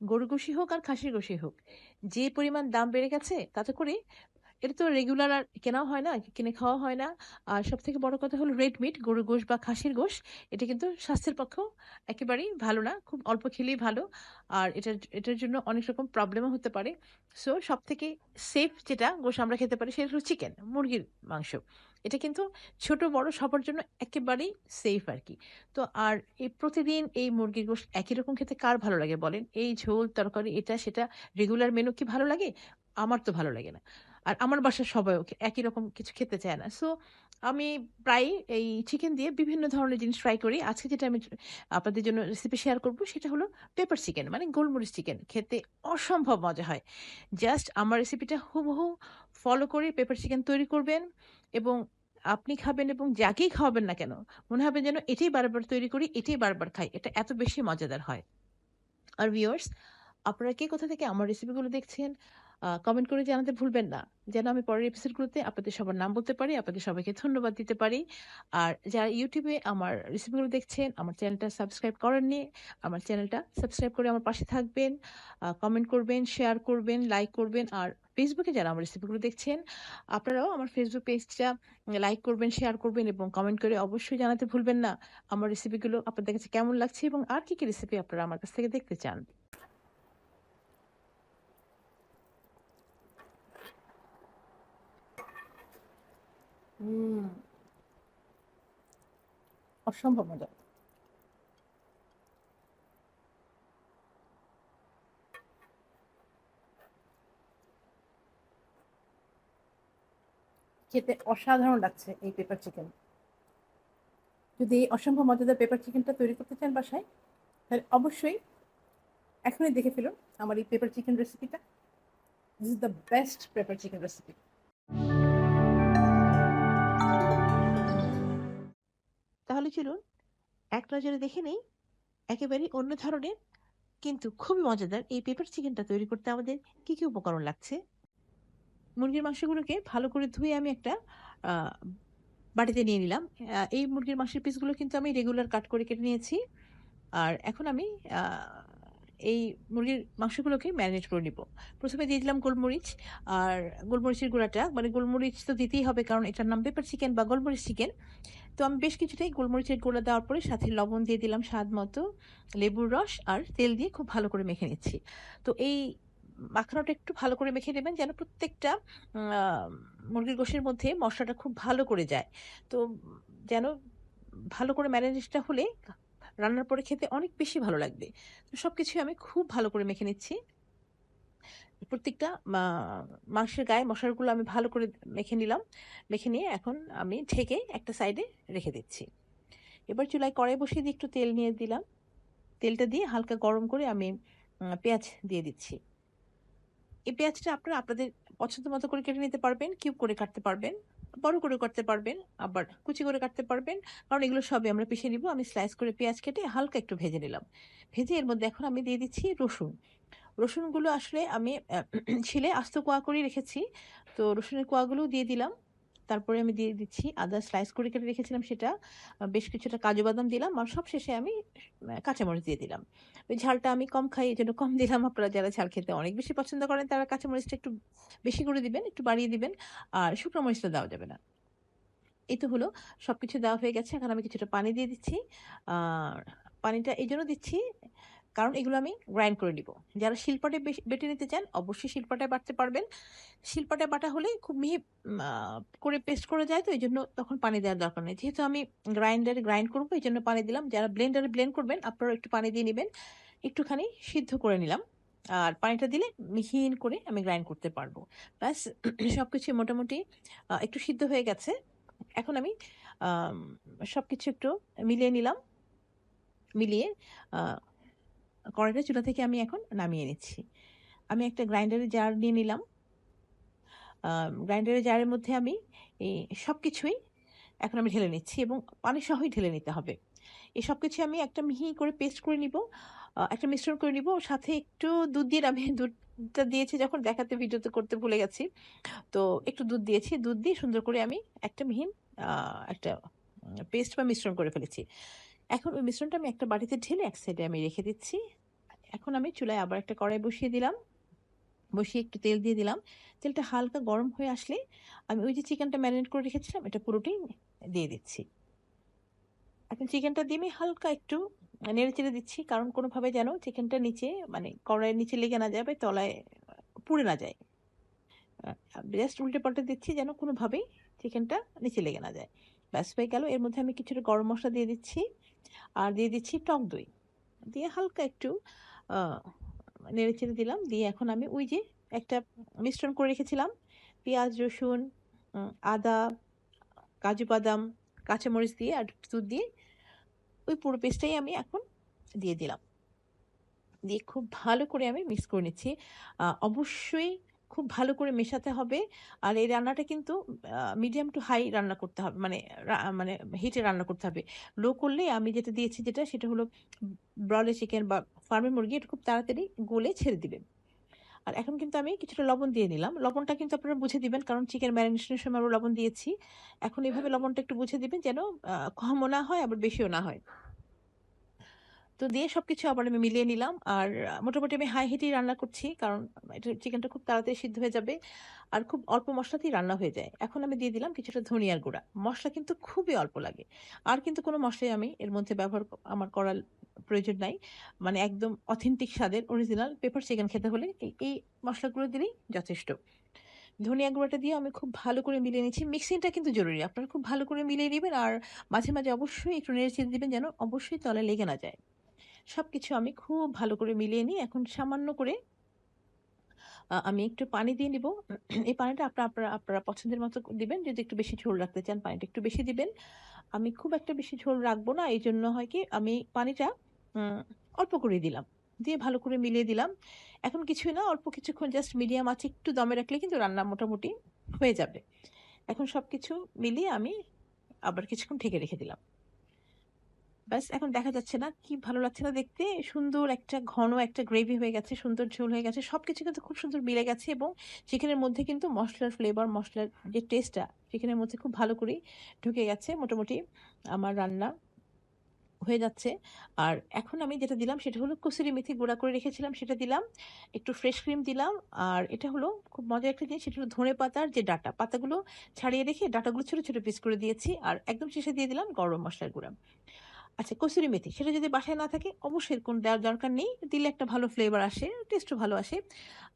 গরুর গোশি হোক আর খাসির গোশি হোক, যে পরিমাণ দাম বেড়ে গেছে, তাতে করে এটা তো রেগুলার আর কেনাও হয় না, কিনে খাওয়া হয় না। আর সব থেকে বড় কথা হলো রেড মিট গরুর গোশ বা খাসির গোশ এটা কিন্তু স্বাস্থ্যের পক্ষেও একেবারেই ভালো না, খুব অল্প খেলেই ভালো। আর এটার এটার জন্য অনেক রকম প্রবলেমও হতে পারে। সো সব থেকে সেফ যেটা গোশ আমরা খেতে পারি সেটা হলো চিকেন মুরগির মাংস। এটা কিন্তু ছোট, বড় সবার জন্য একেবারেই সেফ আর কি তো আর এই প্রতিদিন এই মুরগির গোশ একই রকম খেতে কার ভালো লাগে বলেন? এই ঝোল, তরকারি, এটা, সেটা রেগুলার মেনু কি ভালো লাগে? আমার তো ভালো লাগে না। আর আমার বাসার সবাইও খে- একই রকম কিছু খেতে চায় না। সো আমি প্রায় এই চিকেন দিয়ে বিভিন্ন ধরনের জিনিস ট্রাই করি। আজকে যেটা আমি আপনাদের জন্য রেসিপি শেয়ার করব, সেটা হলো পেপার চিকেন মানে গোলমরিচ চিকেন খেতে অসম্ভব মজা হয়। জাস্ট আমার রেসিপিটা হুবহু ফলো করে পেপার চিকেন তৈরি করবেন এবং আপনি খাবেন এবং যাকেই খাওয়াবেন না কেন, মনে হবে যেন এটাই বারবার তৈরি করি, এটাই বারবার খাই, এটা এত বেশি মজাদার হয়। আর ভিউয়ার্স আপনারা কে কোথা থেকে আমার রেসিপিগুলো দেখছেন? কমেন্ট করে জানাতে ভুলবেন না। যেন আমি পরের এপিসোডগুলোতে আপনাদের সবার নাম বলতে পারি আপনাদের সবাইকে ধন্যবাদ দিতে পারি। আর যারা ইউটিউবে আমার রেসিপিগুলো দেখছেন, আমার চ্যানেলটা সাবস্ক্রাইব করেননি, আমার চ্যানেলটা সাবস্ক্রাইব করে আমার পাশে থাকবেন কমেন্ট করবেন শেয়ার করবেন লাইক করবেন। আর ফেসবুকে যারা আমার রেসিপিগুলো দেখছেন, আপনারাও আমার ফেসবুক পেজটা লাইক করবেন শেয়ার করবেন এবং কমেন্ট করে অবশ্যই জানাতে ভুলবেন না। আমার রেসিপিগুলো আপনাদের কাছে কেমন লাগছে এবং আর কি কি রেসিপি আপনারা আমার কাছ থেকে দেখতে চান? অসম্ভব মজা। খেতে অসাধারণ লাগছে এই পেপার চিকেন যদি এই অসম্ভব মজাদার পেপার চিকেনটা তৈরি করতে চান বাসায়, তাহলে অবশ্যই এখনই দেখে ফেলুন আমার এই পেপার চিকেন রেসিপিটা this is the best pepper chicken recipe তাহলে চলুন, এক নজরে দেখে নেই একেবারে অন্য ধরনের, কিন্তু খুবই মজাদার এই পেপার চিকেনটা তৈরি করতে আমাদের কি কি উপকরণ লাগছে? মুরগির মাংসগুলোকে ভালো করে ধুয়ে আমি একটা বাটিতে নিয়ে নিলাম। এই মুরগির মাংসের পিসগুলো কিন্তু আমি রেগুলার কাট করে কেটে নিয়েছি। আর এখন আমি এই মুরগির মাংসগুলোকে ম্যারিনেট করে নিব। প্রথমে দিয়ে দিলাম গোলমরিচ, আর গোলমরিচের গুঁড়াটা মানে গোলমরিচ তো দিতেই হবে কারণ এটার নাম পেপার চিকেন বা গোলমরিচ চিকেন তো আমি বেশ কিছুটাই গোলমরিচের গুঁড়া দেওয়ার পরে সাথে লবণ দিয়ে দিলাম স্বাদ মতো, লেবুর রস আর তেল দিয়ে খুব ভালো করে মেখে নিচ্ছি। তো এই মাখানোটা একটু ভালো করে মেখে নেবেন যেন প্রত্যেকটা মুরগির গোশের মধ্যে মশলাটা খুব ভালো করে যায়। তো যেন ভালো করে ম্যারিনেটটা হলে রান্নার পরে খেতে অনেক বেশি ভালো লাগবে। তো সব কিছুই আমি খুব ভালো করে মেখে নিচ্ছি। প্রত্যেকটা মাংসের গায়ে মশলাগুলো আমি ভালো করে মেখে নিলাম। মেখে নিয়ে এখন আমি ঢেকে একটা সাইডে রেখে দিচ্ছি। এবার চুলায় কড়াই বসিয়ে দিয়ে একটু তেল নিয়ে দিলাম। তেলটা দিয়ে হালকা গরম করে আমি পেঁয়াজ দিয়ে দিচ্ছি। এই পেঁয়াজটা আপনারা আপনাদের পছন্দ মতো করে কেটে নিতে পারবেন, কিউব করে কাটতে পারবেন, বড় করে কাটতে পারবেন, আবার কুচি করে কাটতে পারবেন। কারণ এগুলো সবই আমরা পিষে নিব। আমি স্লাইস করে পেঁয়াজ কেটে হালকা একটু ভেজে নিলাম। ভেজে এর মধ্যে এখন আমি দিয়ে দিচ্ছি রসুন। রসুনগুলো আসলে আমি ছিলে আস্ত কোয়া করে রেখেছি। তো রসুনের কোয়াগুলো দিয়ে দিলাম। তারপরে আমি দিয়ে দিচ্ছি আদা স্লাইস করে কেটে রেখেছিলাম সেটা। বেশ কিছুটা কাজু বাদাম দিলাম আর সব শেষে আমি কাঁচামরিচ দিয়ে দিলাম। ওই ঝালটা আমি কম খাই এই জন্য কম দিলাম। আপনারা যারা ঝাল খেতে অনেক বেশি পছন্দ করেন, তারা কাঁচামরিচটা একটু বেশি করে দিবেন, একটু বাড়িয়ে দিবেন। আর শুকনো মরিচটা দেওয়া যাবে না। এই তো হলো সব কিছু দেওয়া হয়ে গেছে। এখন আমি কিছুটা পানি দিয়ে দিচ্ছি। আর পানিটা এই জন্য দিচ্ছি কারণ এগুলো আমি গ্রাইন্ড করে নিব। যারা শিলপাটে বেটে নিতে চান, অবশ্যই শিলপাটায় বাটতে পারবেন। শিলপাটায় বাটা হলে খুব মিহি করে পেস্ট করে যায়, তো এই জন্য তখন পানি দেওয়ার দরকার নেই। যেহেতু আমি গ্রাইন্ডারে গ্রাইন্ড করব এই জন্য পানি দিলাম। যারা ব্লেন্ডারে ব্লেন্ড করবেন আপনারা একটু পানি দিয়ে নেবেন। একটুখানি সিদ্ধ করে নিলাম। আর পানিটা দিলে মিহিন করে আমি গ্রাইন্ড করতে পারব। ব্যাস সব কিছু মোটামুটি একটু সিদ্ধ হয়ে গেছে। এখন আমি সব কিছু একটু মিলিয়ে নিলাম। মিলিয়ে কড়াইটা চুলা থেকে আমি এখন নামিয়ে নিচ্ছি। আমি একটা গ্রাইন্ডারের জার নিয়ে নিলাম। গ্রাইন্ডারের জারের মধ্যে আমি এই সব কিছুই এখন আমি ঢেলে নিচ্ছি এবং পানি সহই ঢেলে নিতে হবে। এই সব কিছু আমি একটা মিহি করে পেস্ট করে নিব একটা মিশ্রণ করে নিব। সাথে একটু দুধ দিয়ে আমি দুধটা দিয়েছি যখন দেখাতে, ভিডিওতে করতে ভুলে গেছি। তো একটু দুধ দিয়েছি। দুধ দিয়ে সুন্দর করে আমি একটা মিহিন একটা পেস্ট বা মিশ্রণ করে ফেলেছি। এখন ওই মিশ্রণটা আমি একটা বাটিতে ঢেলে এক সাইডে আমি রেখে দিচ্ছি। এখন আমি চুলায় আবার একটা কড়াই বসিয়ে দিলাম। বসিয়ে একটু তেল দিয়ে দিলাম। তেলটা হালকা গরম হয়ে আসলে আমি ওই যে চিকেনটা ম্যারিনেট করে রেখেছিলাম, এটা পুরোটাই দিয়ে দিচ্ছি। এখন চিকেনটা দিয়ে আমি হালকা একটু নেড়ে চেড়ে দিচ্ছি, কারণ কোনোভাবে যেন চিকেনটা নিচে মানে কড়াইয়ের নিচে লেগে না যাবে, তলায় পুড়ে না যায়। জাস্ট উল্টে পাল্টে দিচ্ছি যেন কোনোভাবেই চিকেনটা নিচে লেগে না যায়। ব্যাস হয়ে গেল। এর মধ্যে আমি কিছুটা গরম মশলা দিয়ে দিচ্ছি। আর দিয়ে দিচ্ছি টক দই। দিয়ে হালকা একটু নেড়ে চেড়ে দিলাম। দিয়ে এখন আমি ওই যে একটা মিশ্রণ করে রেখেছিলাম। পেঁয়াজ, রসুন আদা, কাজু বাদাম, কাঁচামরিচ দিয়ে আর দুধ দিয়ে ওই পুরো পেস্টটাই আমি এখন দিয়ে দিলাম। দিয়ে খুব ভালো করে আমি মিক্স করে নিচ্ছি। অবশ্যই খুব ভালো করে মেশাতে হবে। আর এই রান্নাটা কিন্তু মিডিয়াম টু হাই রান্না করতে হবে মানে মানে হিটে রান্না করতে হবে। লো করলে আমি যেটা দিয়েছি যেটা, সেটা হলো ব্রয়লার চিকেন বা ফার্মের মুরগি, এটা খুব তাড়াতাড়ি গলে ছেড়ে দিবে। আর এখন কিন্তু আমি কিছুটা লবণ দিয়ে নিলাম। লবণটা কিন্তু আপনারা বুঝে দিবেন, কারণ চিকেন ম্যারিনেশনের সময় আমরা লবণ দিয়েছি। এখন এভাবে লবণটা একটু বুঝে দিবেন যেন কমও না হয়, আবার বেশিও না হয়। তো দিয়ে সব কিছু আবার আমি মিলিয়ে নিলাম। আর মোটামুটি আমি হাই হিটেই রান্না করছি, কারণ এটা চিকেনটা খুব তাড়াতাড়ি সিদ্ধ হয়ে যাবে আর খুব অল্প মশলাতেই রান্না হয়ে যায়। এখন আমি দিয়ে দিলাম কিছুটা ধনিয়ার গুঁড়া। মশলা কিন্তু খুবই অল্প লাগে। আর কিন্তু কোনো মশলাই আমি এর মধ্যে ব্যবহার আমার করার প্রয়োজন নাই। মানে একদম অথেন্টিক স্বাদের, অরিজিনাল পেপার চিকেন খেতে হলে এই মশলাগুলো দিলেই যথেষ্ট। ধনিয়া গুঁড়াটা দিয়ে আমি খুব ভালো করে মিলিয়ে নিচ্ছি মিক্সিংটা কিন্তু জরুরি। আপনারা খুব ভালো করে মিলিয়ে নেবেন আর মাঝে মাঝে অবশ্যই একটু নেড়ে চেড়ে দেবেন যেন অবশ্যই তলে লেগে না যায়। সব কিছু আমি খুব ভালো করে মিলিয়ে নিই। এখন সামান্য করে আমি একটু পানি দিয়ে নিব। এই পানিটা আপনারা আপনারা আপনারা পছন্দের মতো দিবেন। যদি একটু বেশি ঝোল রাখতে চান, পানিটা একটু বেশি দিবেন। আমি খুব একটা বেশি ঝোল রাখব না। এই জন্য হয় কি, আমি পানিটা অল্প করে দিলাম। দিয়ে ভালো করে মিলিয়ে দিলাম। এখন কিছুই না, অল্প কিছুক্ষণ জাস্ট মিডিয়াম আছে, একটু দমে রাখলে কিন্তু রান্না মোটামুটি হয়ে যাবে। এখন সব কিছু মিলিয়ে আমি আবার কিছুক্ষণ ঢেকে রেখে দিলাম। ব্যাস, এখন দেখা যাচ্ছে না কি ভালো লাগছে না দেখতে। সুন্দর একটা ঘন একটা গ্রেভি হয়ে গেছে, সুন্দর ঝোল হয়ে গেছে সব কিছু কিন্তু খুব সুন্দর মিলে গেছে এবং চিকেনের মধ্যে কিন্তু মশলার ফ্লেভার মশলার যে টেস্টটা চিকেনের মধ্যে খুব ভালো করেই ঢুকে গেছে। মোটামুটি আমার রান্না হয়ে যাচ্ছে। আর এখন আমি যেটা দিলাম সেটা হলো কসুরি মেথি গুঁড়া করে রেখেছিলাম, সেটা দিলাম, একটু ফ্রেশ ক্রিম দিলাম, আর এটা হলো খুব মজার একটা জিনিস, সেটা হলো ধনে পাতার যে ডাটা, পাতাগুলো ছাড়িয়ে রেখে ডাটাগুলো ছোটো ছোটো পিস করে দিয়েছি, আর একদম শেষে দিয়ে দিলাম গরম মশলার গুঁড়া। আচ্ছা কসুরি মেথি, সেটা যদি বাসায় না থাকে, অবশ্যই কোন দেওয়ার দরকার নেই। দিলে একটা ভালো ফ্লেভার আসে টেস্টও ভালো আসে।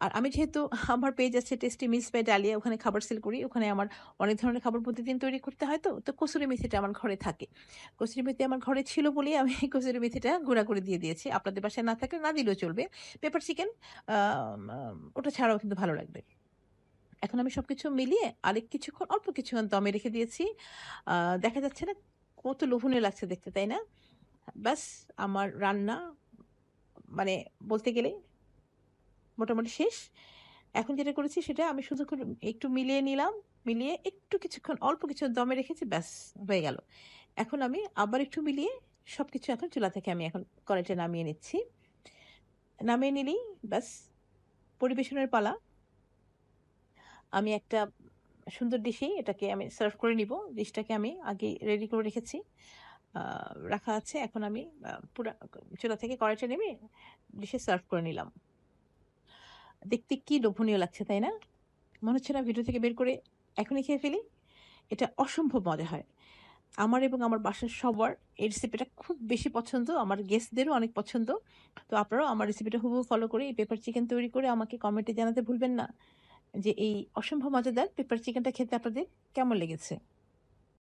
আর আমি যেহেতু আমার পেজ আছে টেস্টি মিস বাই ডালিয়া ওখানে খাবার সেল করি। ওখানে আমার অনেক ধরনের খাবার প্রতিদিন তৈরি করতে হয় তো। তো কসুরি মেথিটা আমার ঘরে থাকে। কসুরি মেথি আমার ঘরে ছিল বলেই আমি কসুরি মেথিটা গুঁড়া করে দিয়ে দিয়েছি। আপনাদের বাসায় না থাকলে না দিলেও চলবে। পেপার চিকেন ওটা ছাড়াও কিন্তু ভালো লাগবে। এখন আমি সব কিছু মিলিয়ে আরেক কিছুক্ষণ, অল্প কিছুক্ষণ দমে রেখে দিয়েছি। দেখা যাচ্ছে না কত লোভনীয় লাগছে দেখতে, তাই না? ব্যাস, আমার রান্না মানে বলতে গেলে মোটামুটি শেষ। এখন যেটা করেছি সেটা আমি শুধু একটু মিলিয়ে নিলাম, মিলিয়ে একটু কিছুক্ষণ, অল্প কিছু দমে রেখেছি, ব্যাস, হয়ে গেল। এখন আমি আবার একটু মিলিয়ে সব কিছু এখন চুলা থেকে আমি এখন কড়াইটা নামিয়ে নিচ্ছি। নামিয়ে নিলেই ব্যাস, পরিবেশনের পালা। আমি একটা সুন্দর ডিশেই এটাকে আমি সার্ভ করে নিব। ডিশটাকে আমি আগে রেডি করে রেখেছি। রাখা আছে। এখন আমি পুরা, চুলা থেকে কড়াইটা নেমে ডিশে সার্ভ করে নিলাম। দেখতে কি লোভনীয় লাগছে, তাই না? মনে হচ্ছে না ভিডিও থেকে বের করে এখনই খেয়ে ফেলি। এটা অসম্ভব মজা হয়। আমার এবং আমার বাসার সবার এই রেসিপিটা খুব বেশি পছন্দ। আমার গেস্টদেরও অনেক পছন্দ। তো আপনারাও আমার রেসিপিটা হুবহু ফলো করে এই পেপার চিকেন তৈরি করে আমাকে কমেন্টে জানাতে ভুলবেন না। যে এই অসম্ভব মজাদার পেপার চিকেনটা খেতে আপনাদের কেমন লেগেছে?